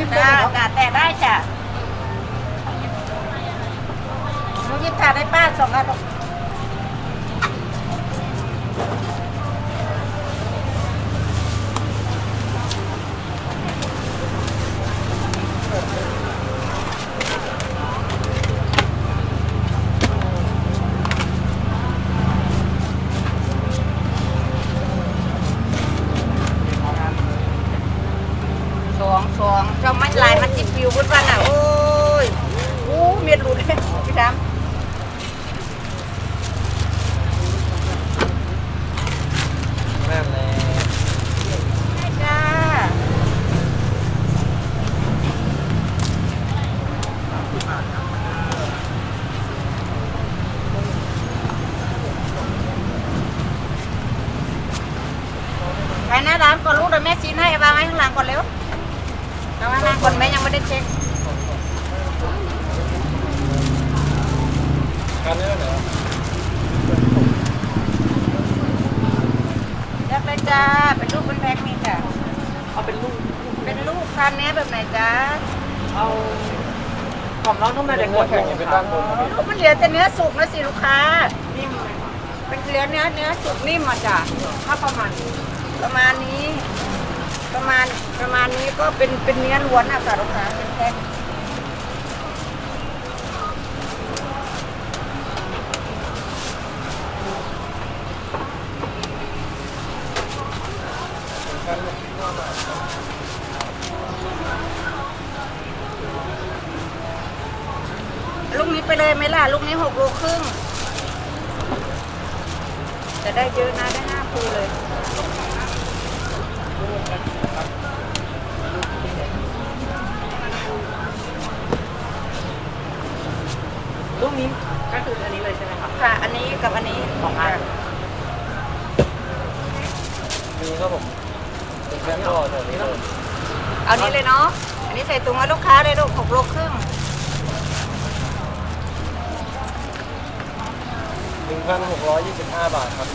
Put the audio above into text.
จิ้มได้จ้าเหรอกาแต่ได้จ้ะหนูหยิบถาดให้ป้าสองอัน สองสองเจ้าไม่ลายมันจิบปิวพุทวันอะโอ้ยโอ้เมียนหลุดเลยพี่ดำแม่เลยได้จ้าไปหน้าร้านก่อนลูกเดี๋ยวแม่ซีนให้เอาวางไว้ข้างหลังก่อนเร็ว เอาไว้ข้างหลังก่อนแม่ยังไม่ได้เช็คกันได้เหรอเลือกเลยจ้า เป็นลูกเป็นแพ็คนี่จ้ะเอาเป็นลูก เป็นลูกคันเนี้ยแบบไหนจ้าเอากล่อมน้องนุ่มในเด็กหัวแข็งเป็นด้านบนลูกมันเหลือแต่เนื้อสุกนะสิลูกค้า นิ่มเลยเป็นเหลือเนื้อเนื้อสุกนิ่มมาจ้ะถ้าประมาณ ประมาณนี้ ประมาณประ มาณนี้ก็เป็นเป็นเนื้อล้วนอะค่ะลูกค้าเป็นแพ็คลูกนี้ไปเลยไหมล่ะ ลูกนี้หกโลครึ่ง จะได้เยอะนะได้ห้าภูเลย ลูกนี้ก็คืออันนี้เลยใช่ไหมครับค่ะ อันนี้กับอันนี้สองอันมีครับผมเป็นแค่ก็แบบนี้เลยเอานี้เลยเนาะ อันนี้ใส่ถุงให้ลูกค้าเลยลูกหกโลครึ่งหนึ่งพันหกร้อยยี่สิบห้าบาทครับ